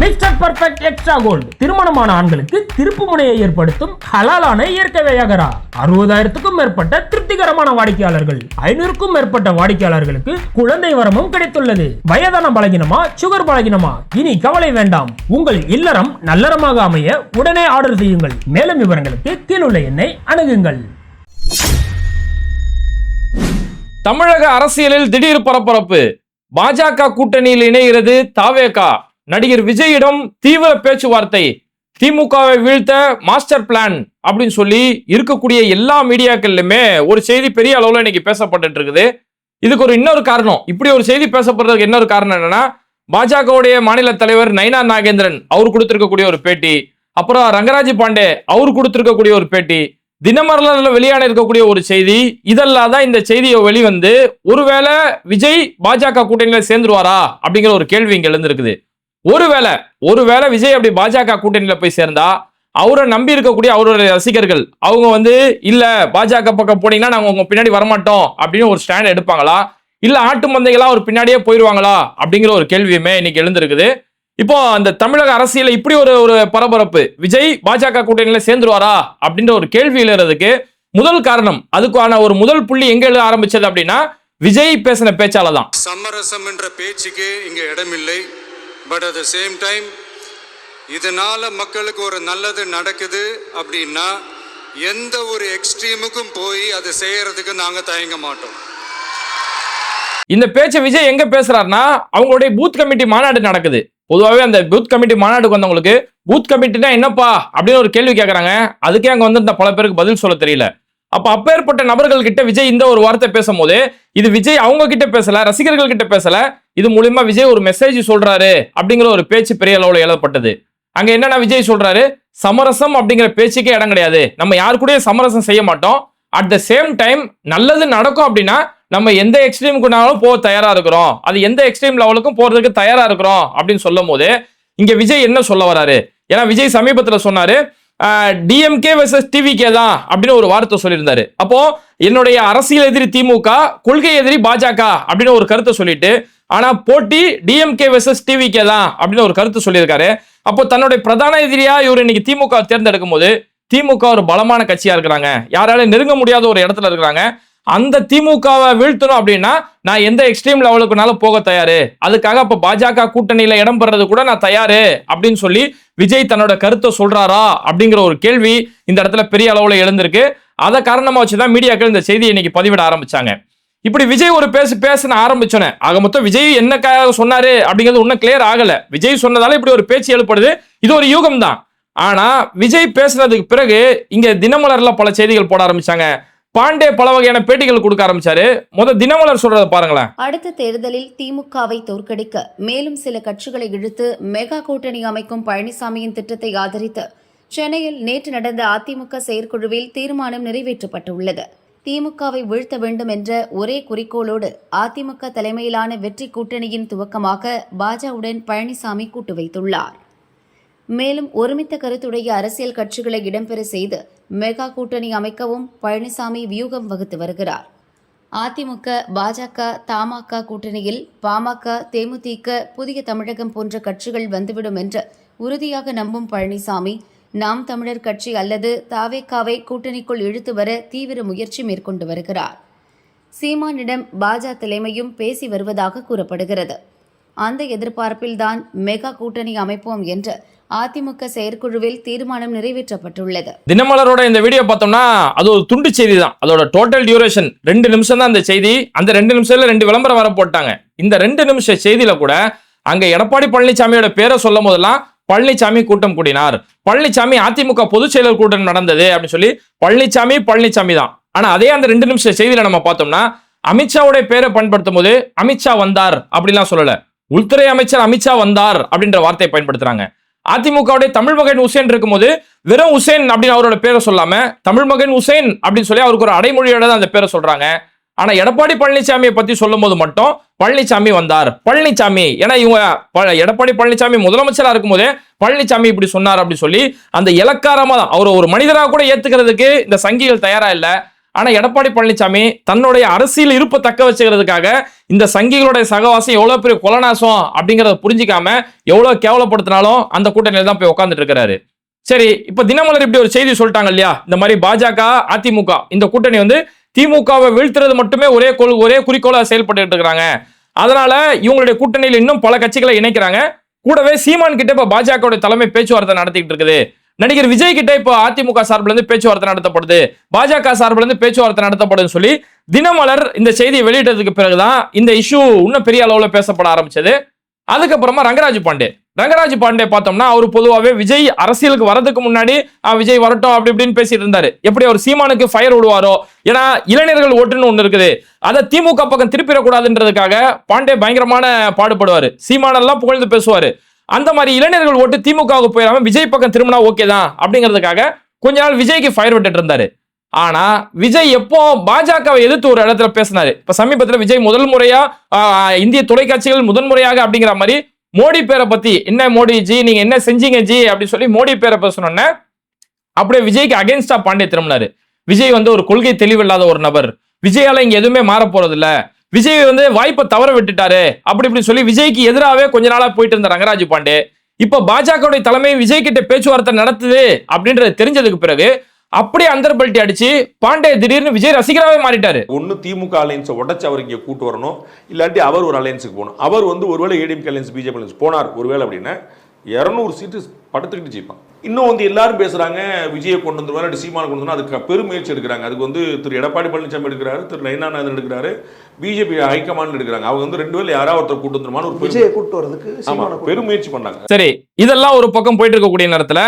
Mister perfect extra gold திருமணமான ஆண்களுக்கு திருப்பு முனையை ஏற்படுத்தும் ஹலாலான இயற்கை வையகரா. அறுபதாயிரத்துக்கும் மேற்பட்ட திருப்திகரமான வாடிக்கையாளர்கள். ஐநூறுக்கும் மேற்பட்ட வாடிக்கையாளர்களுக்கு குழந்தை வரமும் கிடைத்துள்ளது. வயதான பலகினமா சுகர் பலகினமா? இனி கவலை வேண்டாம். உங்கள் இல்லறம் நல்லறமாக அமைய உடனே ஆர்டர் செய்யுங்கள். மேலும் விவரங்களுக்கு கீழுள்ள எண்ணை அணுகுங்கள். தமிழக அரசியலில் திடீர் பரபரப்பு. பாஜக கூட்டணியில் இணைகிறது தாவேகா. நடிகர் விஜயிடம் தீவிர பேச்சுவார்த்தை. திமுகவை வீழ்த்த மாஸ்டர் பிளான் அப்படின்னு சொல்லி இருக்கக்கூடிய எல்லா மீடியாக்கள்லையுமே ஒரு செய்தி பெரிய அளவில் இன்னைக்கு பேசப்பட்டுட்டு இருக்குது இதுக்கு ஒரு இன்னொரு காரணம். இப்படி ஒரு செய்தி பேசப்படுறதுக்கு இன்னொரு காரணம் என்னன்னா பாஜகவுடைய மாநில தலைவர் நைனா நாகேந்திரன் அவர் கொடுத்திருக்கக்கூடிய ஒரு பேட்டி அப்புறம் ரங்கராஜ் பாண்டே அவர் கொடுத்திருக்கக்கூடிய ஒரு பேட்டி தினமரல வெளியான இருக்கக்கூடிய ஒரு செய்தி இதெல்லாம் தான் இந்த செய்தியை வெளிவந்து ஒருவேளை விஜய் பாஜக கூட்டணியில் சேர்ந்துருவாரா அப்படிங்கிற ஒரு கேள்வி இங்கே எழுந்திருக்குது. ஒருவேளை ஒருவேளை விஜய் அப்படி பாஜக கூட்டணியில போய் சேர்ந்தா அவரை நம்பி இருக்கக்கூடிய அவருடைய ரசிகர்கள் அவங்க வந்து இல்ல பாஜக பக்கம் போனீங்கன்னா நாங்க உங்க பின்னாடி வரமாட்டோம் அப்படின்னு ஒரு ஸ்டாண்ட் எடுப்பாங்களா? இல்ல ஆட்டு மந்தைகளா அவர் பின்னாடியே போயிருவாங்களா? அப்படிங்கிற ஒரு கேள்வியுமே இன்னைக்கு எழுந்திருக்குது. இப்போ அந்த தமிழக அரசியல இப்படி ஒரு ஒரு பரபரப்பு விஜய் பாஜக கூட்டணியில சேர்ந்துருவாரா? அப்படின்ற ஒரு கேள்வி எழுறதுக்கு முதல் காரணம் அதுக்கான ஒரு முதல் புள்ளி எங்க எழுத ஆரம்பிச்சது அப்படின்னா விஜய் பேசின பேச்சால தான். சமரசம் என்ற பேச்சுக்கு இங்க இடமில்லை. But at the same time இதனால மக்களுக்கு ஒரு நல்லது நடக்குது அப்படின்னா எந்த ஒரு எக்ஸ்ட்ரீமுக்கும் போய் அதை செய்யறதுக்கு நாங்கள் தயங்க மாட்டோம். இந்த பேச்சை விஜய் எங்க பேசுறாருன்னா அவங்களுடைய பூத் கமிட்டி மாநாடு நடக்குது. பொதுவாகவே அந்த பூத் கமிட்டி மாநாடுக்கு வந்தவங்களுக்கு பூத் கமிட்டினா என்னப்பா? அப்படின்னு ஒரு கேள்வி கேட்குறாங்க அதுக்கே அங்கே வந்து இந்த பல பேருக்கு பதில் சொல்ல தெரியல. அப்போ அப்பேற்பட்ட நபர்கள் கிட்ட விஜய் இந்த ஒரு வார்த்தை பேசும்போது இது விஜய் அவங்க கிட்ட பேசல ரசிகர்கள் கிட்ட பேசல இது மூலியமா விஜய் ஒரு மெசேஜ் சொல்றாரு அப்படிங்கிற ஒரு பேச்சு பெரிய அளவுல எழுதப்பட்டது. அங்க என்னன்னா விஜய் சொல்றாரு சமரசம் அப்படிங்கிற பேச்சுக்கே இடம் கிடையாது. நம்ம யாரு கூடயும் சமரசம் செய்ய மாட்டோம். அட் த சேம் டைம் நல்லது நடக்கும் அப்படின்னா நம்ம எந்த எக்ஸ்ட்ரீமுக்குனாலும் போக தயாரா இருக்கிறோம். அது எந்த எக்ஸ்ட்ரீம் லெவலுக்கும் போறதுக்கு தயாரா இருக்கிறோம் அப்படின்னு சொல்லும் போது இங்க விஜய் என்ன சொல்ல வராரு? ஏன்னா விஜய் சமீபத்துல சொன்னாரு டிஎம்கே வெர்சஸ் டிவிகே தான் அப்படின்னு ஒரு வார்த்தை சொல்லியிருந்தாரு. அப்போ என்னுடைய அரசியல் எதிரி திமுக கொள்கை எதிரி பாஜக அப்படின்னு ஒரு கருத்தை சொல்லிட்டு ஆனா போட்டி டிஎம்கே வெர்சஸ் டிவிகே தான் அப்படின்னு ஒரு கருத்து சொல்லியிருக்காரு. அப்போ தன்னுடைய பிரதான எதிரியா இவர் இன்னைக்கு திமுக தேர்ந்தெடுக்கும் போது திமுக ஒரு பலமான கட்சியா இருக்கிறாங்க. யாராலும் நெருங்க முடியாத ஒரு இடத்துல இருக்கிறாங்க. அந்த திமுகவை வீழ்த்தணும் அப்படின்னா நான் எந்த எக்ஸ்ட்ரீம் லெவலுக்குனாலும் போக தயாரு. அதுக்காக அப்ப பாஜக கூட்டணியில இடம் பெறது கூட நான் தயாரு அப்படின்னு சொல்லி விஜய் தன்னோட கருத்தை சொல்றாரா அப்படிங்கிற ஒரு கேள்வி இந்த இடத்துல பெரிய அளவுல எழுந்திருக்கு. அதை காரணமா வச்சுதான் மீடியாக்கள் இந்த செய்தியை இன்னைக்கு பதிவிட ஆரம்பிச்சாங்க. இப்படி விஜய் ஒரு பேசு பேச ஆரம்பிச்சோன்னே ஆக மொத்தம் விஜய் என்னக்காக சொன்னாரு அப்படிங்கிறது இன்னும் கிளியர் ஆகல. விஜய் சொன்னதால இப்படி ஒரு பேச்சு எழுப்படுது. இது ஒரு யூகம் தான் ஆனா விஜய் பேசுனதுக்கு பிறகு இங்க தினமலர்ல பல செய்திகள் போட ஆரம்பிச்சாங்க. பாண்டே பல வகையான பேட்டிகள் கொடுக்க ஆரம்பிச்சாரு. முத தினமலர் சொல்றத பாருங்களேன். அடுத்த தேர்தலில் திமுகவை தோற்கடிக்க மேலும் சில கட்சிகளை இழுத்து மெகா கூட்டணி அமைக்கும் பழனிசாமியின் திட்டத்தை ஆதரித்து சென்னையில் நேற்று நடந்த அதிமுக செயற்குழுவில் தீர்மானம் நிறைவேற்றப்பட்டுள்ளது. திமுகவை வீழ்த்த வேண்டும் என்ற ஒரே குறிக்கோளோடு அதிமுக தலைமையிலான வெற்றி கூட்டணியின் துவக்கமாக பாஜாவுடன் பழனிசாமி கூட்டு வைத்துள்ளார். மேலும் ஒருமித்த கருத்துடைய அரசியல் கட்சிகளை இடம்பெற செய்து மெகா கூட்டணி அமைக்கவும் பழனிசாமி வியூகம் வகுத்து வருகிறார். அதிமுக பாஜக தமாக கூட்டணியில் பாமக தேமுதிக புதிய தமிழகம் போன்ற கட்சிகள் வந்துவிடும் என்று உறுதியாக நம்பும் பழனிசாமி நாம் தமிழர் கட்சி அல்லது தாவேக்காவை கூட்டணிக்குள் இழுத்து வர தீவிர முயற்சி மேற்கொண்டு வருகிறார். சீமானிடம் பாஜ தலைமையும் பேசி வருவதாக கூறப்படுகிறது. அந்த எதிர்பார்ப்பில்தான் மெகா கூட்டணி அமைப்போம் என்று அதிமுக செயற்குழுவில் தீர்மானம் நிறைவேற்றப்பட்டுள்ளது. தினமலரோட இந்த வீடியோ பார்த்தோம்னா அது ஒரு துண்டு செய்தி தான் அதோட டோட்டல் டியூரேஷன் ரெண்டு நிமிஷம் தான் அந்த செய்தி. அந்த ரெண்டு நிமிஷத்துல ரெண்டு விளம்பரம் வர போட்டாங்க. இந்த ரெண்டு நிமிஷ செய்தியில கூட அங்க எடப்பாடி பழனிசாமியோட பேரை சொல்லும் போதெல்லாம் பழனிசாமி கூட்டம் கூடினார். பழனிசாமி அதிமுக பொதுச் செயலர் கூட்டம் நடந்தது அப்படின்னு சொல்லி பழனிசாமி பழனிசாமி தான். ஆனா அதே அந்த ரெண்டு நிமிஷ செய்தியில நம்ம பார்த்தோம்னா அமித்ஷாவுடைய பேரை பயன்படுத்தும் போது அமித்ஷா வந்தார் அப்படிலாம் சொல்லல. உள்துறை அமைச்சர் அமித்ஷா வந்தார் அப்படின்ற வார்த்தையை பயன்படுத்துறாங்க. அதிமுகவுடைய தமிழ் மகன் உசேன் இருக்கும்போது வெறும் உசேன் அப்படின்னு அவரோட பேரை சொல்லாம தமிழ் மகன் உசேன் அப்படின்னு சொல்லி அவருக்கு ஒரு அடைமொழியோட தான் அந்த பேரை சொல்றாங்க. ஆனா எடப்பாடி பழனிசாமியை பத்தி சொல்லும் போது மட்டும் பழனிசாமி வந்தார். பழனிசாமி ஏன்னா இவங்க எடப்பாடி பழனிசாமி முதலமைச்சரா இருக்கும்போதே பழனிசாமி இப்படி சொன்னார் அப்படின்னு சொல்லி அந்த இலக்காரமா தான் அவர் ஒரு மனிதராக கூட ஏத்துக்கிறதுக்கு இந்த சங்கிகள் தயாரா இல்லை. ஆனால் எடப்பாடி பழனிசாமி தன்னுடைய அரசியல் இருப்பை தக்க வச்சுக்கிறதுக்காக இந்த சங்கிகளுடைய சகவாசம் எவ்வளோ பெரிய கொலநாசம் அப்படிங்கிறத புரிஞ்சிக்காம எவ்வளோ கேவலப்படுத்தினாலும் அந்த கூட்டணியில் தான் போய் உட்காந்துட்டு இருக்கிறாரு. சரி இப்போ தினமலர் இப்படி ஒரு செய்தி சொல்லிட்டாங்க இல்லையா? இந்த மாதிரி பாஜக அதிமுக இந்த கூட்டணி வந்து திமுகவை வீழ்த்துறது மட்டுமே ஒரே கொள் ஒரே குறிக்கோளாக செயல்பட்டு இருக்கிறாங்க. அதனால இவங்களுடைய கூட்டணியில் இன்னும் பல கட்சிகளை இணைக்கிறாங்க. கூடவே சீமான் கிட்ட இப்போ பாஜகவுடைய தலைமை பேச்சுவார்த்தை நடத்திக்கிட்டு இருக்குது. நடிகர் விஜய் கிட்ட இப்போ அதிமுக சார்பில் இருந்து பேச்சுவார்த்தை நடத்தப்படுது. பாஜக சார்பில் இருந்து பேச்சுவார்த்தை நடத்தப்படுதுன்னு சொல்லி தினமலர் இந்த செய்தியை வெளியிட்டதுக்கு பிறகுதான் இந்த இஷ்யூ இன்னும் பெரிய அளவில் பேசப்பட ஆரம்பிச்சது. அதுக்கப்புறமா ரங்கராஜ் பாண்டே. ரங்கராஜ் பாண்டே பார்த்தோம்னா அவர் பொதுவாகவே விஜய் அரசியலுக்கு வரதுக்கு முன்னாடி விஜய் வரட்டும் அப்படி இப்படின்னு பேசிட்டு இருந்தாரு. எப்படி அவர் சீமானுக்கு ஃபயர் விடுவாரோ? ஏன்னா இளைஞர்கள் ஓட்டுன்னு ஒன்று இருக்குது. அதை திமுக பக்கம் திருப்பிடக்கூடாதுன்றதுக்காக பாண்டே பயங்கரமான பாடுபடுவார். சீமானெல்லாம் புகழ்ந்து பேசுவார். அந்த மாதிரி இளைஞர்கள் ஓட்டு திமுகவுக்கு போயிடாம விஜய் பக்கம் திரும்பினா ஓகே தான் அப்படிங்கிறதுக்காக கொஞ்ச நாள் விஜய்க்கு ஃபயர் விட்டுட்டு இருந்தாரு. ஆனா விஜய் எப்போ பாஜகவை எதிர்த்து ஒரு இடத்துல பேசினாரு. இப்ப சமீபத்துல விஜய் முதல் முறையா இந்திய தொலைக்காட்சிகள் முதன் முறையாக அப்படிங்கிற மாதிரி மோடி பேரை பத்தி என்ன மோடி ஜி நீங்க என்ன செஞ்சீங்க ஜி அப்படின்னு சொல்லி மோடி பேரை பேசணும்னு அப்படியே விஜய்க்கு அகேன்ஸ்டா பாண்டே திரும்பினாரு. விஜய் வந்து ஒரு கொள்கை தெளிவில்லாத ஒரு நபர். விஜயால இங்க எதுவுமே மாற போறது இல்லை விஜய் வந்து வாய்ப்பை தவற விட்டுட்டாரு. அப்படி இப்படி சொல்லி விஜய்க்கு எதிராகவே கொஞ்ச நாளா போயிட்டு இருந்த ரங்கராஜ் பாண்டே. இப்ப பாஜகவுடைய தலைமை விஜய் கிட்ட பேச்சுவார்த்தை நடத்துது அப்படின்றது தெரிஞ்சதுக்கு பிறகு அப்படியே அந்தர் பல்ட்டி அடிச்சு பாண்டே திடீர்னு விஜய் ரசிகராகவே மாறிட்டாரு. ஒன்னு திமுக அலையன்ஸை உடச்சு அவர் இங்கே கூட்டு வரணும். இல்லாட்டி அவர் ஒரு அலையன்ஸுக்கு போகணும். அவர் வந்து ஒருவேளை ஏடிஎம்கே அலையன்ஸ் பிஜேபி அலையன்ஸ் போனார் ஒருவேளை அப்படின்னா இரநூறு சீட்டு படுத்துக்கிட்டு ஜெயிப்பான். இன்னும் வந்து எல்லாரும் பேசுறாங்க விஜயை கொண்டு வந்துருவாரு சீமான கொண்டு வந்து அதுக்கு பெருமுயற்சி எடுக்கிறாங்க. அதுக்கு வந்து திரு எடப்பாடி பழனிசாமி எடுக்கிறாரு திரு நயனாநாதன் எடுக்கிறாரு. பிஜேபி ஹைகமாண்ட் எடுக்கிறாங்க. அவங்க வந்து ரெண்டு பேர்ல யாராவது ஒருத்தர் கூட்டு வந்துருமான்னு ஒரு விஜயை கூட்டு ஆமா கூட்டு பெருமுயற்சி பண்ணாங்க சரி இதெல்லாம் ஒரு பக்கம் போயிட்டு இருக்கக்கூடிய நேரத்துல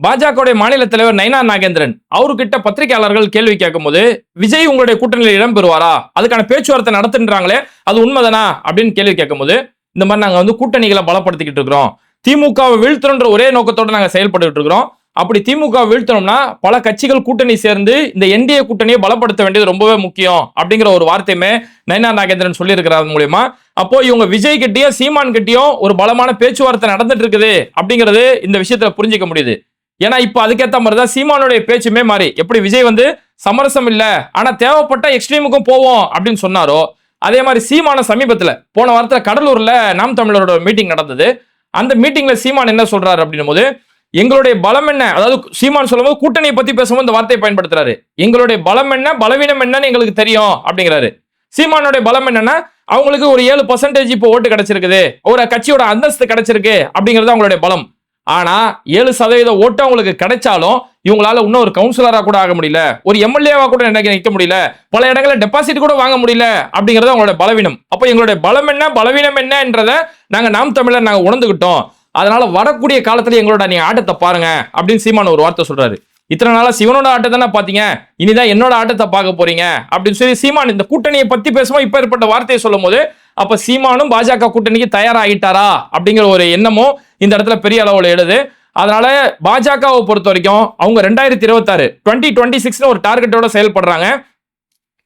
பாஜகவுடைய மாநில தலைவர் நைனா நாகேந்திரன் அவர்கிட்ட பத்திரிகையாளர்கள் கேள்வி கேட்கும்போது விஜய் உங்களுடைய கூட்டணியில் இடம் பெறுவாரா அதுக்கான பேச்சுவார்த்தை நடத்துன்றாங்களே அது உண்மைதானா? அப்படின்னு கேள்வி கேட்கும்போது இந்த மாதிரி நாங்க வந்து கூட்டணிகளை பலப்படுத்திக்கிட்டு இருக்கிறோம். திமுகவை வீழ்த்தணுன்ற ஒரே நோக்கத்தோட நாங்க செயல்பட்டுட்டு இருக்கிறோம். அப்படி திமுக வீழ்த்தணும்னா பல கட்சிகள் கூட்டணி சேர்ந்து இந்த என்டிஏ கூட்டணியை பலப்படுத்த வேண்டியது ரொம்பவே முக்கியம் அப்படிங்கிற ஒரு வார்த்தையுமே நயனா நாகேந்திரன் சொல்லியிருக்கிறார் மூலியமா. அப்போ இவங்க விஜய் கிட்டயும் சீமான் கிட்டயும் ஒரு பலமான பேச்சுவார்த்தை நடந்துட்டு இருக்குது அப்படிங்கிறது இந்த விஷயத்துல புரிஞ்சிக்க முடியுது. ஏன்னா இப்போ அதுக்கேற்ற மாதிரி தான் சீமானுடைய பேச்சுமே மாறி. எப்படி விஜய் வந்து சமரசம் இல்லை ஆனா தேவைப்பட்ட எக்ஸ்ட்ரீமுக்கும் போவோம் அப்படின்னு சொன்னாரோ அதே மாதிரி சீமான சமீபத்தில் போன வாரத்தில் கடலூர்ல நாம் தமிழரோட மீட்டிங் நடந்தது. அந்த மீட்டிங்ல சீமான் என்ன சொல்றாரு அப்படின்னும் போது எங்களுடைய பலம் என்ன? அதாவது சீமான் சொல்லும்போது கூட்டணியை பத்தி பேசும்போது இந்த வார்த்தையை பயன்படுத்துறாரு. எங்களுடைய பலம் என்ன? பலவீனம் என்னன்னு எங்களுக்கு தெரியும் அப்படிங்கிறாரு. சீமானுடைய பலம் என்னன்னா அவங்களுக்கு ஒரு ஏழு பர்சன்டேஜ் இப்போ ஓட்டு கிடைச்சிருக்குது. ஒரு கட்சியோட அந்தஸ்து கிடைச்சிருக்கு அப்படிங்கிறது அவங்களுடைய பலம். ஆனா ஏழு சதவீத ஓட்டு அவங்களுக்கு கிடைச்சாலும் இவங்களால இன்னும் ஒரு கவுன்சிலரா கூட ஆக முடியல. ஒரு எம்எல்ஏவா கூட எனக்கு நிற்க முடியல. பல இடங்களில் டெபாசிட் கூட வாங்க முடியல அப்படிங்கிறது அவங்களோட பலவீனம். அப்போ எங்களுடைய பலம் என்ன? பலவீனம் என்னன்றத நாங்க நாம் தமிழர் நாங்க உணர்ந்துகிட்டோம். அதனால வரக்கூடிய காலத்துல எங்களோட நீங்க ஆட்டத்தை பாருங்க அப்படின்னு சீமான் ஒரு வார்த்தை சொல்றாரு. இத்தனை நாளா சிவனோட ஆட்டத்தை தானே பாத்தீங்க? இனிதான் என்னோட ஆட்டத்தை பார்க்க போறீங்க? அப்படின்னு சொல்லி சீமான் இந்த கூட்டணியை பத்தி பேசும்போது இப்ப ஏற்பட்ட வார்த்தையை சொல்லும் போது அப்ப சீமானும் பாஜக கூட்டணிக்கு தயாராகிட்டாரா அப்படிங்கிற ஒரு எண்ணமும் இந்த இடத்துல பெரிய அளவுல எழுது. அதனால பாஜகவை பொறுத்த வரைக்கும் அவங்க ரெண்டாயிரத்தி இருபத்தாறு டுவெண்ட்டி டுவெண்ட்டி சிக்ஸ்னு ஒரு டார்கெட்டோட செயல்படுறாங்க.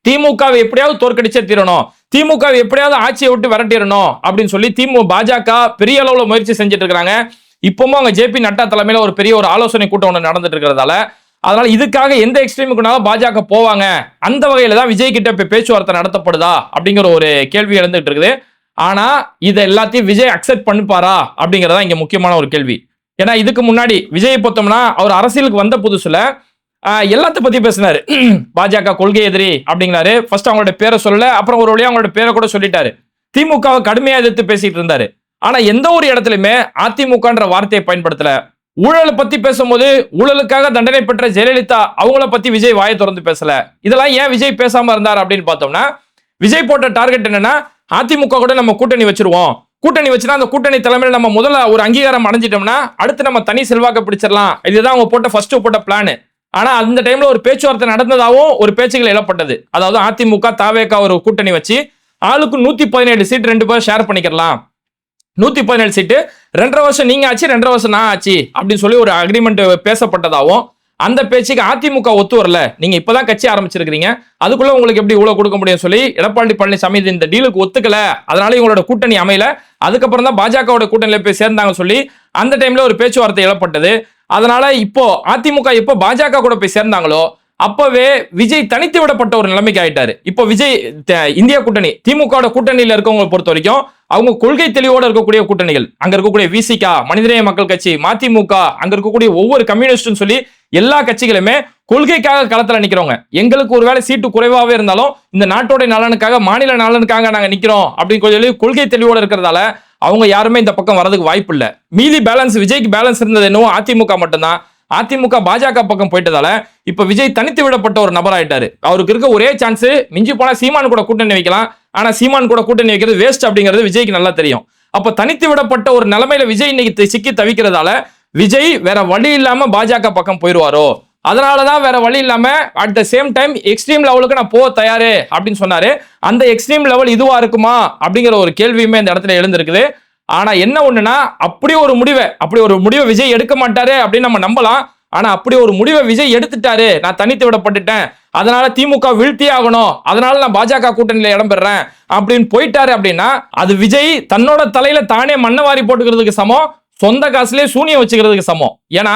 திமுகவை எப்படியாவது தோற்கடிச்சே தீரணும். திமுக எப்படியாவது ஆட்சியை விட்டு விரட்டிடணும் அப்படின்னு சொல்லி திமுக பாஜக பெரிய அளவுல முயற்சி செஞ்சுட்டு இருக்கிறாங்க இப்பவும் அவங்க ஜேபி நட்டா தலைமையில ஒரு பெரிய ஒரு ஆலோசனை கூட்டம் ஒன்று நடந்துட்டு இருக்கிறதால அதனால இதுக்காக எந்த எக்ஸ்ட்ரீமுக்குனாலும் பாஜக போவாங்க. அந்த வகையில தான் விஜய் கிட்ட இப்ப பேச்சுவார்த்தை நடத்தப்படுதா அப்படிங்கிற ஒரு கேள்வி எழுந்துட்டு இருக்குது. ஆனா இதை எல்லாத்தையும் விஜய் அக்செப்ட் பண்ணிப்பாரா அப்படிங்கறதா இங்க முக்கியமான ஒரு கேள்வி. ஏன்னா இதுக்கு முன்னாடி விஜய் பார்த்தோம்னா அவர் அரசியலுக்கு வந்த புதுசுல எல்லாத்த பத்தி பேசினாரு. பாஜக கொள்கை எதிரி அப்படிங்கிறாரு. ஃபர்ஸ்ட் அவங்களோட பேரை சொல்லல அப்புறம் ஒரு வழியா அவங்களோட பேரை கூட சொல்லிட்டாரு. திமுகவை கடுமையா எதிர்த்து பேசிட்டு இருந்தாரு. ஆனா எந்த ஒரு இடத்துலயுமே அதிமுகன்ற வார்த்தையை பயன்படுத்தல. ஊழலை பத்தி பேசும்போது ஊழலுக்காக தண்டனை பெற்ற ஜெயலலிதா அவங்கள பத்தி விஜய் வாயை திறந்து பேசல. இதெல்லாம் ஏன் விஜய் பேசாம இருந்தார் அப்படின்னு பார்த்தோம்னா விஜய் போட்ட டார்கெட் என்னன்னா அதிமுக கூட நம்ம கூட்டணி வச்சிருவோம். கூட்டணி வச்சுனா அந்த கூட்டணி தலைமையில் நம்ம முதல்ல ஒரு அங்கீகாரம் அடைஞ்சிட்டோம்னா அடுத்து நம்ம தனி செல்வாக்க பிடிச்சிடலாம். இதுதான் அவங்க போட்ட ஃபர்ஸ்ட் போட்ட பிளான் ஆனால் அந்த டைமில் ஒரு பேச்சுவார்த்தை நடந்ததாகவும் ஒரு பேச்சுகள் எழப்பட்டது. அதாவது அதிமுக தாவேக்கா ஒரு கூட்டணி வச்சு ஆளுக்கு நூற்றி பதினேழு சீட் ரெண்டு பேரும் ஷேர் பண்ணிக்கலாம் நூற்றி பதினேழு சீட்டு ரெண்டரை வருஷம் நீங்கள் ஆச்சு ரெண்டரை வருஷம் நான் ஆச்சு அப்படின்னு சொல்லி ஒரு அக்ரிமெண்ட் பேசப்பட்டதாகவும் அந்த பேச்சுக்கு அதிமுக ஒத்து வரல. நீங்க இப்பதான் கட்சி ஆரம்பிச்சிருக்கிறீங்க. அதுக்குள்ள உங்களுக்கு எப்படி இவ்வளவு கொடுக்க முடியும் சொல்லி எடப்பாடி பழனிசாமி இது இந்த டீலுக்கு ஒத்துக்கல. அதனால இவங்களோட கூட்டணி அமையல. அதுக்கப்புறம் தான் பாஜகவோட கூட்டணியில போய் சேர்ந்தாங்க சொல்லி அந்த டைம்ல ஒரு பேச்சுவார்த்தை இழப்பட்டது அதனால இப்போ அதிமுக எப்போ பாஜக கூட போய் சேர்ந்தாங்களோ அப்பவே விஜய் தனித்து விடப்பட்ட ஒரு நிலைமைக்கு ஆயிட்டாரு. இப்போ விஜய் த- கூட்டணி திமுக கூட்டணியில இருக்கவங்களை பொறுத்த வரைக்கும் அவங்க கொள்கை தெளிவோட இருக்கக்கூடிய கூட்டணிகள். அங்க இருக்கக்கூடிய விசிகா மனிதநேய மக்கள் கட்சி மதிமுக அங்க இருக்கக்கூடிய ஒவ்வொரு கம்யூனிஸ்ட்னு சொல்லி எல்லா கட்சிகளுமே கொள்கைக்காக களத்துல நிக்கிறவங்க. எங்களுக்கு ஒருவேளை சீட்டு குறைவாவே இருந்தாலும் இந்த நாட்டோட நலனுக்காக மாநில நலனுக்காக நாங்க நிக்கிறோம் அப்படின்னு சொல்லி கொள்கை தெளிவோட இருக்கிறதால அவங்க யாருமே இந்த பக்கம் வரதுக்கு வாய்ப்பு இல்லை. மீதி பேலன்ஸ் விஜய்க்கு பேலன்ஸ் இருந்தது என்னவோ அதிமுக மட்டும்தான். அதிமுக பாஜக பக்கம் போயிட்டதால இப்ப விஜய் தனித்து விடப்பட்ட ஒரு நபர் ஆயிட்டாரு. அவருக்கு இருக்க ஒரே சான்ஸ் மிஞ்சி போனா சீமான் கூட கூட்டணி வைக்கலாம். ஆனா சீமான் கூட கூட்டணி வைக்கிறது வேஸ்ட் அப்படிங்கிறது விஜய்க்கு நல்லா தெரியும். அப்ப தனித்து விடப்பட்ட ஒரு நிலைமையில விஜய் இன்னைக்கு சிக்கி தவிக்கிறதால விஜய் வேற வழி இல்லாம பாஜக பக்கம் அதனால தான் வேற வழி இல்லாம at the same time extreme லெவலுக்கு நான் போக தயாரு அப்படின்னு சொன்னாரு. அந்த எக்ஸ்ட்ரீம் லெவல் இதுவா இருக்குமா? அப்படிங்கிற ஒரு கேள்வியுமே இந்த இடத்துல எழுந்திருக்குது. ஆனா என்ன ஒண்ணுனா அப்படி ஒரு முடிவை அப்படி ஒரு முடிவை விஜய் எடுக்க மாட்டாரு அப்படின்னு நம்ம நம்பலாம். ஆனா அப்படி ஒரு முடிவை விஜய் எடுத்துட்டாரு. நான் தனித்து விடப்பட்டுட்டேன். அதனால திமுக வீழ்த்தி ஆகணும். அதனால நான் பாஜக கூட்டணியில இடம்பெறேன். அப்படின்னு போயிட்டாரு அப்படின்னா அது விஜய் தன்னோட தலையில தானே மண்ணை வாரி போட்டுக்கிறதுக்கு சமம். சொந்த காசுலயே சூனியம் வச்சுக்கிறதுக்கு சமம். ஏன்னா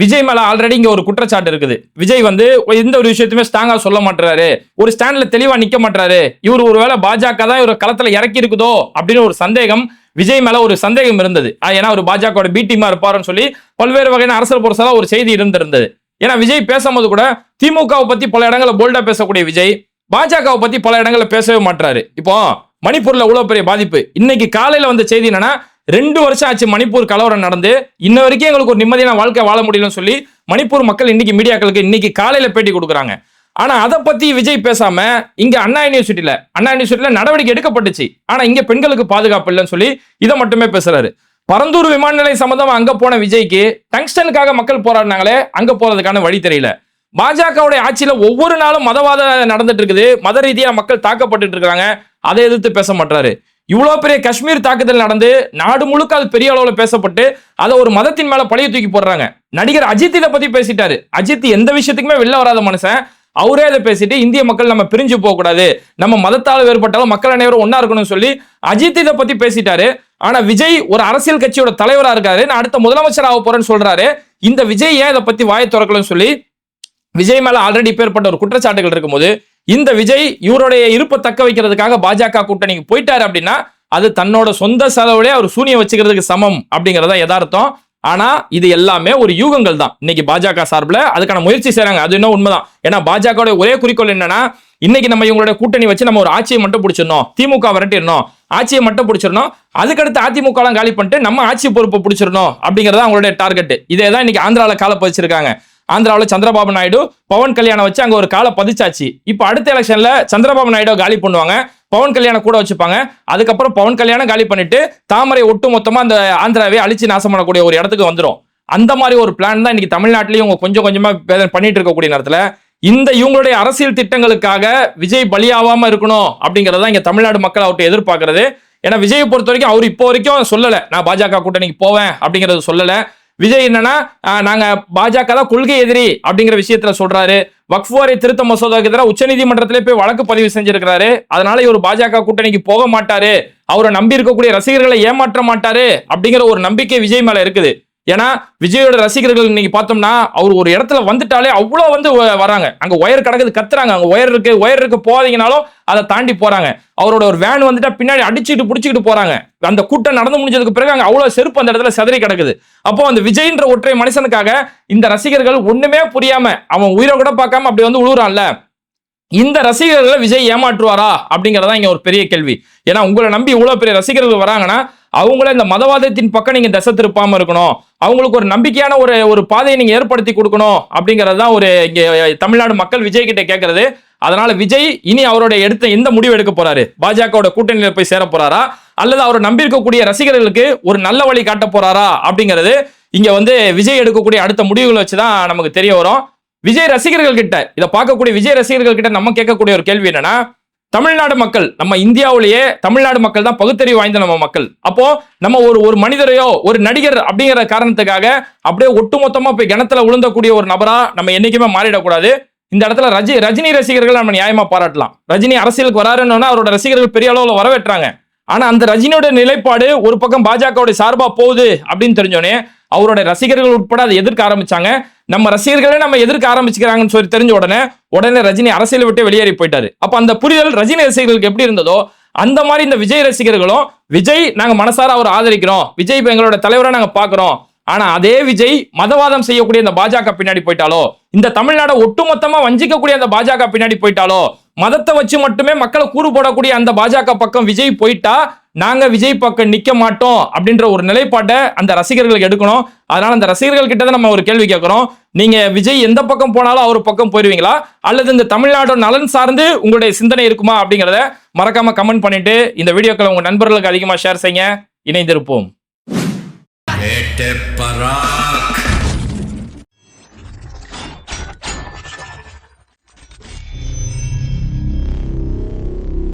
விஜய் மேல ஆல்ரெடி இங்க ஒரு குற்றச்சாட்டு இருக்குது. விஜய் வந்து எந்த ஒரு விஷயத்தையுமே ஸ்ட்ராங்கா சொல்ல மாட்டாரு ஒரு ஸ்டாண்ட்ல தெளிவா நிக்க மாட்டாரு இவர் ஒருவேளை பாஜக தான் இவர் களத்துல இறக்கி இருக்குதோ அப்படின்னு ஒரு சந்தேகம் விஜய் மேல ஒரு சந்தேகம் இருந்தது. ஏன்னா ஒரு பாஜக பி டீமா இருப்பாருன்னு சொல்லி பல்வேறு வகையான அரசியல் புரசலா ஒரு செய்தி இருந்திருந்தது. ஏன்னா விஜய் பேசும்போது கூட திமுகவை பத்தி பல இடங்கள்ல போல்டா பேசக்கூடிய விஜய் பாஜகவை பத்தி பல இடங்கள்ல பேசவே மாட்டாரு இப்போ மணிப்பூர்ல இவ்வளவு பெரிய பாதிப்பு. இன்னைக்கு காலையில வந்த செய்தி என்னன்னா ரெண்டு வருஷம் ஆச்சு மணிப்பூர் கலவரம் நடந்து. இன்ன வரைக்கும் எங்களுக்கு ஒரு நிம்மதியான வாழ்க்கை வாழ முடியலன்னு சொல்லி மணிப்பூர் மக்கள் இன்னைக்கு மீடியாக்களுக்கு இன்னைக்கு காலையில பேட்டி கொடுக்குறாங்க. ஆனா அதை பத்தி விஜய் பேசாம இங்க அண்ணா யூனிவர்சிட்டியில அண்ணா யூனிவர்சிட்டியில நடவடிக்கை எடுக்கப்பட்டுச்சு. ஆனா இங்க பெண்களுக்கு பாதுகாப்பு இல்லைன்னு சொல்லி இதை மட்டுமே பேசுறாரு. பரந்தூர் விமான நிலையம் சம்பந்தமா அங்க போன விஜய்க்கு டங்ஸ்டனுக்காக மக்கள் போராடினாங்களே அங்க போறதுக்கான வழி தெரியல. பாஜகவுடைய ஆட்சியில ஒவ்வொரு நாளும் மதவாத நடந்துட்டு இருக்குது. மத ரீதியா மக்கள் தாக்கப்பட்டு இருக்காங்க. அதை எதிர்த்து பேச மாட்டாரு இவ்வளவு பெரிய காஷ்மீர் தாக்குதல் நடந்து நாடு முழுக்க அது பெரிய அளவுல பேசப்பட்டு அதை ஒரு மதத்தின் மேல பழைய தூக்கி போடுறாங்க. நடிகர் அஜித் இதை பத்தி பேசிட்டாரு. அஜித் எந்த விஷயத்துக்குமே வெளில வராத மனுஷன். அவரே அதை பேசிட்டு இந்திய மக்கள் நம்ம பிரிஞ்சு போக கூடாது நம்ம மதத்தால் வேறுபட்டாலும் மக்கள் அனைவரும் ஒன்றா இருக்கணும்னு சொல்லி அஜித் இதை பத்தி பேசிட்டாரு. ஆனா விஜய் ஒரு அரசியல் கட்சியோட தலைவரா இருக்காரு. நான் அடுத்த முதலமைச்சர் ஆக போறேன்னு சொல்றாரு. இந்த விஜய் ஏன் இதை பத்தி வாயை திறக்கலன்னு சொல்லி விஜய் மேல ஆல்ரெடி பேர்பட்ட ஒரு குற்றச்சாட்டுகள் இருக்கும்போது இந்த விஜய் இவருடைய இருப்பை தக்க வைக்கிறதுக்காக பாஜக கூட்டணிக்கு போயிட்டாரு அப்படின்னா அது தன்னோட சொந்த செலவுலே அவர் சூனியம் வச்சுக்கிறதுக்கு சமம் அப்படிங்கிறத யதார்த்தம். ஆனா இது எல்லாமே ஒரு யூகங்கள் தான். இன்னைக்கு பாஜக சார்பில் அதுக்கான முயற்சி செய்யறாங்க அது இன்னும் உண்மைதான். ஏன்னா பாஜக ஒரே குறிக்கோள் என்னன்னா இன்னைக்கு நம்ம இவங்களுடைய கூட்டணி வச்சு நம்ம ஒரு ஆட்சியை மட்டும் பிடிச்சிடணும். திமுக விரட்டிடணும். ஆட்சியை மட்டும் பிடிச்சிடணும். அதுக்கடுத்து அதிமுக எல்லாம் காலி பண்ணிட்டு நம்ம ஆட்சி பொறுப்பை பிடிச்சிடணும் அப்படிங்கறது அவங்களுடைய டார்கெட் இதே தான் இன்னைக்கு ஆந்திரால கால பதிச்சிருக்காங்க ஆந்திராவில் சந்திரபாபு நாயுடு பவன் கல்யாணம் வச்சு அங்கே ஒரு காலை பதிச்சாச்சு. இப்போ அடுத்த எலெக்ஷனில் சந்திரபாபு நாயுடு காலி பண்ணுவாங்க. பவன் கல்யாணம் கூட வச்சுப்பாங்க. அதுக்கப்புறம் பவன் கல்யாணம் காலி பண்ணிட்டு தாமரை ஒட்டு மொத்தமாக அந்த ஆந்திராவை அழிச்சு நாசம் பண்ணக்கூடிய ஒரு இடத்துக்கு வந்துடும் அந்த மாதிரி ஒரு பிளான் தான் இன்னைக்கு தமிழ்நாட்டிலையும் இவங்க கொஞ்சம் கொஞ்சமாக பண்ணிட்டு இருக்கக்கூடிய நேரத்தில். இந்த இவங்களுடைய அரசியல் திட்டங்களுக்காக விஜய் பலியாவாம இருக்கணும் அப்படிங்கறத இங்க தமிழ்நாடு மக்கள் அவர்கிட்ட எதிர்பார்க்கறது. ஏன்னா விஜயை பொறுத்த வரைக்கும் அவர் இப்போ வரைக்கும் சொல்லலை நான் பாஜக கூட்டணிக்கு போவேன் அப்படிங்கறது சொல்லலை. விஜய் என்னன்னா நாங்க பாஜக தான் கொள்கை எதிரி அப்படிங்கிற விஷயத்துல சொல்றாரு. வக்ஃப் திருத்த மசோதாவுக்கு எதிராக உச்சநீதிமன்றத்திலே போய் வழக்கு பதிவு செஞ்சிருக்கிறாரு. அதனால இவர் பாஜக கூட்டணிக்கு போக மாட்டாரு. அவரை நம்பி இருக்கக்கூடிய ரசிகர்களை ஏமாற்ற மாட்டாரு அப்படிங்கிற ஒரு நம்பிக்கை விஜய் மேல இருக்குது. ஏன்னா விஜயோட ரசிகர்கள் இன்னைக்கு பார்த்தோம்னா அவர் ஒரு இடத்துல வந்துட்டாலே அவ்வளோ வந்து வ- வராங்க. அங்க ஒயர் கிடக்குது கத்துறாங்க. அங்க ஒயர் இருக்கு ஒயர் இருக்கு போதீங்கனாலும் அதை தாண்டி போறாங்க. அவரோட ஒரு வேன் வந்துட்டா பின்னாடி அடிச்சுட்டு பிடிச்சிக்கிட்டு போறாங்க. அந்த கூட்டம் நடந்து முடிஞ்சதுக்கு பிறகு அங்க அவ்வளவு செருப்பு அந்த இடத்துல செதறி கிடக்குது. அப்போ அந்த விஜய்ன்ற ஒற்றை மனுஷனுக்காக இந்த ரசிகர்கள் ஒண்ணுமே புரியாம அவன் உயிரை கூட பார்க்காம அப்படி வந்து உழுவுறான்ல. இந்த ரசிகர்களை விஜய் ஏமாற்றுவாரா அப்படிங்கிறதா இங்க ஒரு பெரிய கேள்வி. ஏன்னா உங்களை நம்பி இவ்வளவு பெரிய ரசிகர்கள் வராங்கன்னா அவங்கள இந்த மதவாதத்தின் பக்கம் நீங்க திசை திருப்பாம இருக்கணும். அவங்களுக்கு ஒரு நம்பிக்கையான ஒரு ஒரு பாதையை நீங்க ஏற்படுத்தி கொடுக்கணும் அப்படிங்கிறது தான் ஒரு இங்க தமிழ்நாடு மக்கள் விஜய் கிட்ட கேட்கறது அதனால விஜய் இனி அவருடைய எடுத்த எந்த முடிவு எடுக்க போறாரு. பாஜகவோட கூட்டணியில போய் சேர போறாரா? அல்லது அவர் நம்பியிருக்கக்கூடிய ரசிகர்களுக்கு ஒரு நல்ல வழி காட்ட போறாரா? அப்படிங்கிறது இங்க வந்து விஜய் எடுக்கக்கூடிய அடுத்த முடிவுகளை வச்சுதான் நமக்கு தெரிய வரும். விஜய் ரசிகர்கள் கிட்ட இதை பார்க்கக்கூடிய விஜய் ரசிகர்கள் கிட்ட நம்ம கேட்கக்கூடிய ஒரு கேள்வி என்னன்னா தமிழ்நாடு மக்கள் நம்ம இந்தியாவிலேயே தமிழ்நாடு மக்கள் தான் பகுத்தறிவு வாய்ந்த நம்ம மக்கள். அப்போ நம்ம ஒரு ஒரு மனிதரையோ ஒரு நடிகர் அப்படிங்கிற காரணத்துக்காக அப்படியே ஒட்டுமொத்தமா போய் கிணத்துல விழுந்தக்கூடிய ஒரு நபரா நம்ம என்னைக்குமே மாறிடக்கூடாது. இந்த இடத்துல ரஜி ரஜினி ரசிகர்கள் நம்ம நியாயமா பாராட்டலாம். ரஜினி அரசியலுக்கு வராருன்னு அவரோட ரசிகர்கள் பெரிய அளவுல வரவேற்றாங்க. ஆனா அந்த ரஜினியோட நிலைப்பாடு ஒரு பக்கம் பாஜகவுடைய சார்பா போகுது அப்படின்னு தெரிஞ்சோடனே அவரோட ரசிகர்கள் உட்பட அதை எதிர்க்க ஆரம்பிச்சாங்க. நம்ம ரசிகர்களே நம்ம எதிர்க்க ஆரம்பிச்சுக்கிறாங்கன்னு சொல்லி தெரிஞ்ச உடனே உடனே ரஜினி அரசியல் விட்டு வெளியேறி போயிட்டாரு. அப்ப அந்த புரிதல் ரஜினி ரசிகர்களுக்கு எப்படி இருந்ததோ அந்த மாதிரி இந்த விஜய் ரசிகர்களும் விஜய் நாங்க மனசார அவர் ஆதரிக்கிறோம். விஜய் இப்ப எங்களோட தலைவரை நாங்க பாக்குறோம். ஆனா அதே விஜய் மதவாதம் செய்யக்கூடிய இந்த பாஜக பின்னாடி போயிட்டாலோ இந்த தமிழ்நாடை ஒட்டுமொத்தமா வஞ்சிக்கக்கூடிய அந்த பாஜக பின்னாடி போயிட்டாலோ மதத்தை வச்சு மட்டுமே மக்களை கூறு போடக்கூடிய அந்த பாஜக பக்கம் விஜய் போயிட்டா நாங்க விஜய் பக்கம் நிக்க மாட்டோம் அப்படின்ற ஒரு நிலைப்பாட்டை அந்த ரசிகர்களுக்கு எடுக்கணும். அதனால அந்த ரசிகர்கள் கிட்ட தான் நம்ம ஒரு கேள்வி கேட்கிறோம். நீங்க விஜய் எந்த பக்கம் போனாலும் அவர் பக்கம் போயிருவீங்களா? அல்லது இந்த தமிழ்நாடு நலன் சார்ந்து உங்களுடைய சிந்தனை இருக்குமா அப்படிங்கிறத மறக்காம கமெண்ட் பண்ணிட்டு இந்த வீடியோக்களை உங்க நண்பர்களுக்கு அதிகமா ஷேர் செய்யுங்க. இணைந்திருப்போம்Ete